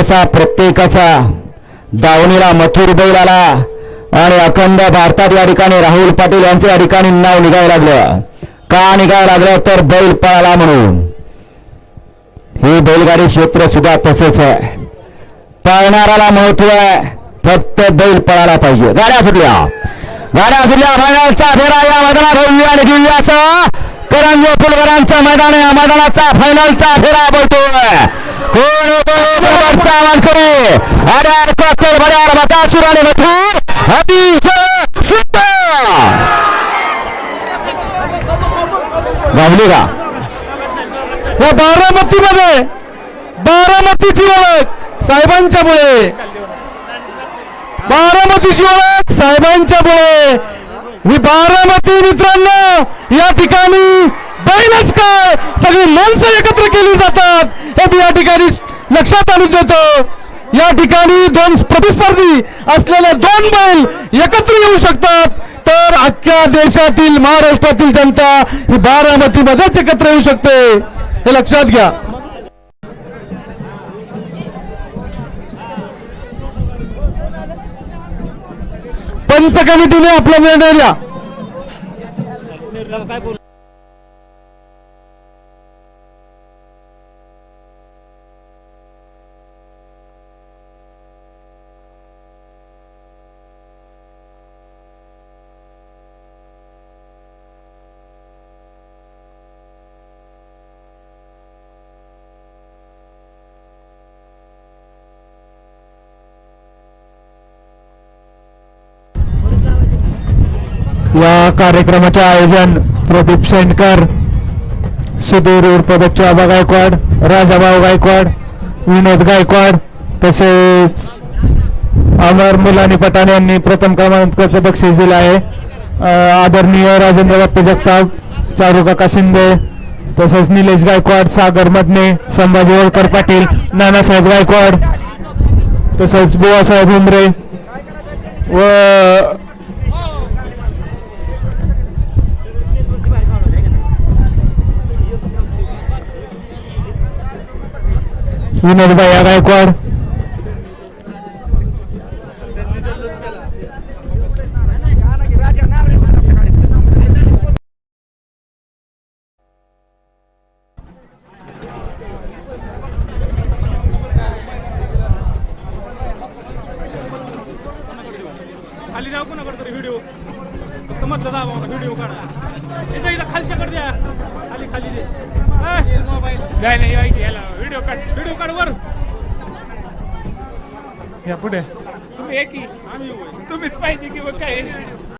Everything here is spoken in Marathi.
असा प्रत्येकाचा दावणीला मथुर बैल आला आणि अखंड भारतात या ठिकाणी राहुल पाटील यांचं या ठिकाणी नाव निघायला लागलं. का निघायला लागलं? तर बैल पळाला म्हणून. हे बैलगाडी क्षेत्र सुद्धा तसंच आहे. पळणाराला महत्त्व आहे. फक्त बैल पळायला पाहिजे. गाड्या सुटल्या. गाड्या सुटल्या. फायनलचा फेरा या मैदानात होईल आणि घेऊया असं करंजो फुलकरांचं मैदान. आहे या मैदानाचा फायनलचा फेरा बोलतोय. कोण बरोबरचा आवाज करे. अड्यार कत्तर बड्यार बकासूर सुराने बघून अतिशय सुंदर. गावली का? या बारामतीमध्ये बारामतीची ओळख साहेबांच्या मुळे बारामतीची ओळख साहेबांच्या मुळे ही बारामती मित्रांनो या ठिकाणी बैलच काय? सगळी माणसं एकत्र केली जातात. हे मी या ठिकाणी लक्षात आणून देतो. या ठिकाणी दोन प्रतिस्पर्धी असलेले दोन बैल एकत्र येऊ शकतात. तर अख्ख्या देशातील महाराष्ट्रातील जनता ही बारामतीमध्येच एकत्र येऊ शकते. हे लक्षात घ्या. पंच कमिटीने आपला निर्णय द्या या कार्यक्रमाचे आयोजन प्रदीप सेंडकर सुधीर उर्फ बच्चू गायकवाड राजाभाऊ गायकवाड विनोद गायकवाड तसेच अमर मुलानी पठाण यांनी प्रथम क्रमांकाचं बक्षीस दिलं आहे. आदरणीय राजेंद्र बाप्पू जगताप चारुकाका शिंदे तसेच निलेश गायकवाड सागर मदने संभाजी होळकर पाटील नानासाहेब गायकवाड तसेच बुवासाहेब हुमरे व विनोद गायकवाड. खाली जाऊ कोणा करतो व्हिडिओ फक्त मधलं दाबा व्हिडिओ काढा. इथं इथं खालच्याकडे द्या. खाली खाली. दे व्हिडिओ काढ व्हिडिओ काढ वर. या पुढे. तुम्ही एक आम्ही. तुम्हीच पाहिजे की मग काय?